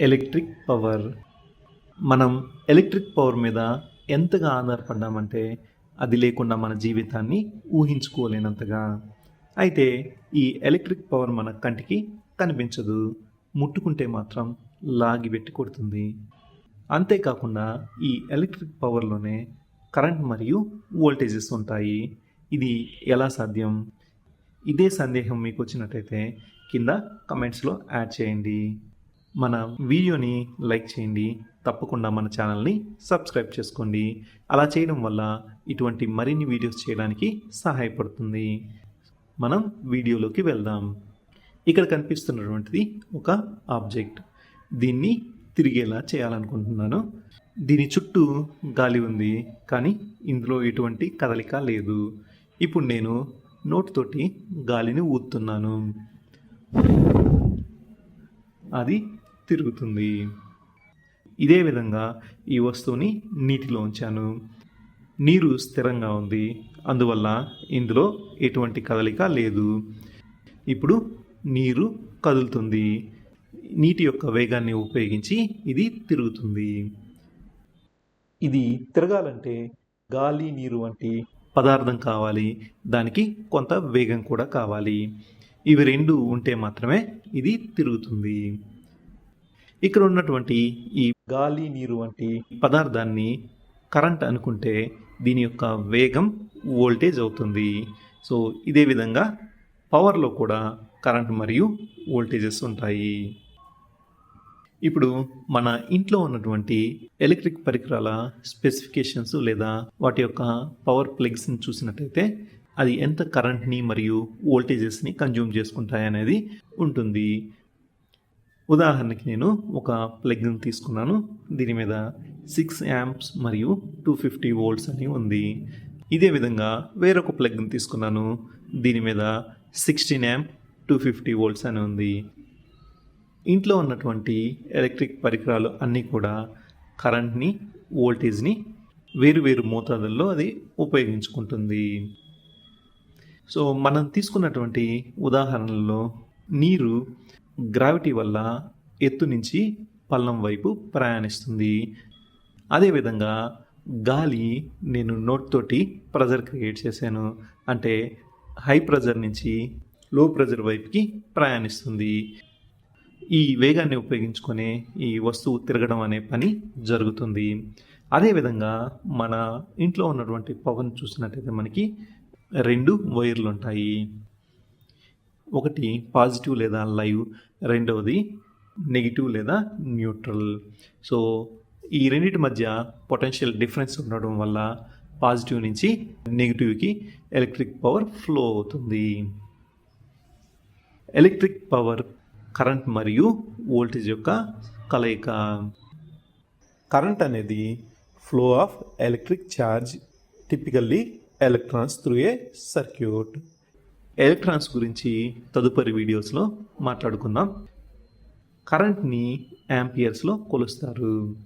Electric power. మనం electric power మీద ఎంతగా ఆధారపడ్డామంటే అది లేకుండా మన జీవితాన్ని ఊహించుకోలేనంతగా. అయితే ఈ ఎలక్ట్రిక్ పవర్ మన కంటికి కనిపించదు. ముట్టుకుంటే మాత్రం లాగి పెట్టి కొడుతుంది. అంతేకాకుండా ఈ ఎలక్ట్రిక్ పవర్లోనే కరెంట్ మరియు వోల్టేజెస్ ఉంటాయి. ఇది ఎలా సాధ్యం? ఇదే సందేహం మీకు వచ్చినట్టయితే కింద కమెంట్స్లో యాడ్ చేయండి. మన వీడియోని లైక్ చేయండి తప్పకుండా మన ఛానల్ని సబ్స్క్రైబ్ చేసుకోండి. అలా చేయడం వల్ల ఇటువంటి మరిన్ని వీడియోస్ చేయడానికి సహాయపడుతుంది. మనం వీడియోలోకి వెళ్దాం. ఇక్కడ కనిపిస్తున్నటువంటిది ఒక ఆబ్జెక్ట్. దీన్ని తిరిగేలా చేయాలనుకుంటున్నాను. దీని చుట్టూ గాలి ఉంది కానీ ఇందులో ఎటువంటి కదలిక లేదు. ఇప్పుడు నేను నోట్ తోటి గాలిని ఊదుతున్నాను. అది తిరుగుతుంది. ఇదే విధంగా ఈ వస్తువుని నీటిలో ఉంచాను. నీరు స్థిరంగా ఉంది. అందువల్ల ఇందులో ఎటువంటి కదలిక లేదు. ఇప్పుడు నీరు కదులుతుంది. నీటి యొక్క వేగాన్ని ఉపయోగించి ఇది తిరుగుతుంది. ఇది తిరగాలంటే గాలి నీరు వంటి పదార్థం కావాలి. దానికి కొంత వేగం కూడా కావాలి. ఇవి రెండు ఉంటే మాత్రమే ఇది తిరుగుతుంది. ఇక్కడ ఉన్నటువంటి ఈ గాలి నీరు వంటి పదార్థాన్ని కరెంట్ అనుకుంటే దీని యొక్క వేగం వోల్టేజ్ అవుతుంది. సో ఇదే విధంగా పవర్లో కూడా కరెంట్ మరియు వోల్టేజెస్ ఉంటాయి. ఇప్పుడు మన ఇంట్లో ఉన్నటువంటి ఎలక్ట్రిక్ పరికరాల స్పెసిఫికేషన్స్ లేదా వాటి యొక్క పవర్ ప్లగ్స్ని చూసినట్టయితే అది ఎంత కరెంట్ని మరియు వోల్టేజెస్ని కన్జ్యూమ్ చేసుకుంటాయి అనేది ఉంటుంది. ఉదాహరణకి నేను ఒక ప్లగ్ని తీసుకున్నాను. దీని మీద సిక్స్ యాంప్స్ మరియు టూ ఫిఫ్టీ వోల్ట్స్ అని ఉంది. ఇదే విధంగా వేరొక ప్లగ్ని తీసుకున్నాను. దీని మీద sixteen amp two fifty volts అని ఉంది. ఇంట్లో ఉన్నటువంటి ఎలక్ట్రిక్ పరికరాలు అన్నీ కూడా కరెంట్ని వోల్టేజ్ని వేరు వేరు మోతాదుల్లో అది ఉపయోగించుకుంటుంది. సో మనం తీసుకున్నటువంటి ఉదాహరణలో నీరు గ్రావిటీ వల్ల ఎత్తు నుంచి పల్లం వైపు ప్రయాణిస్తుంది. అదేవిధంగా గాలి నేను నోట్ తోటి ప్రెజర్ క్రియేట్ చేశాను. అంటే హై ప్రెజర్ నుంచి లో ప్రెజర్ వైపుకి ప్రయాణిస్తుంది. ఈ వేగాన్ని ఉపయోగించుకునే ఈ వస్తువు తిరగడం అనే పని జరుగుతుంది. అదేవిధంగా మన ఇంట్లో ఉన్నటువంటి పవన్ చూసినట్టయితే మనకి రెండు వైర్లు ఉంటాయి. ఒకటి పాజిటివ్ లేదా లైవ్ రెండవది నెగిటివ్ లేదా న్యూట్రల్. సో ఈ రెండింటి మధ్య పొటెన్షియల్ డిఫరెన్స్ ఉండడం వల్ల పాజిటివ్ నుంచి నెగిటివ్కి ఎలక్ట్రిక్ పవర్ ఫ్లో అవుతుంది. ఎలక్ట్రిక్ పవర్ కరెంట్ మరియు వోల్టేజ్ యొక్క కలయిక. కరెంట్ అనేది flow of electric charge typically electrons through a circuit. Electrons గురించి తదుపరి వీడియోస్లో మాట్లాడుకుందాం. కరెంట్ని యాంపియర్స్లో కొలుస్తారు.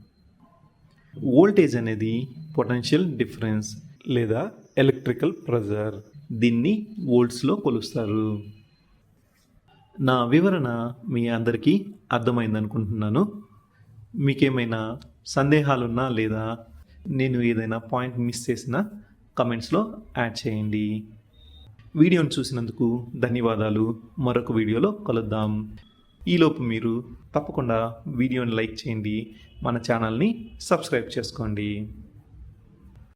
వోల్టేజ్ అనేది పొటెన్షియల్ డిఫరెన్స్ లేదా ఎలక్ట్రికల్ ప్రెజర్. దీన్ని వోల్ట్స్లో కొలుస్తారు. నా వివరణ మీ అందరికీ అర్థమైందనుకుంటున్నాను. మీకేమైనా సందేహాలున్నా లేదా నేను ఏదైనా పాయింట్ మిస్ చేసినా కమెంట్స్లో యాడ్ చేయండి. వీడియోను చూసినందుకు ధన్యవాదాలు. మరొక వీడియోలో కలుద్దాం. ఈలోపు మీరు తప్పకుండా వీడియోని లైక్ చేయండి. మన ఛానల్ని సబ్స్క్రైబ్ చేసుకోండి.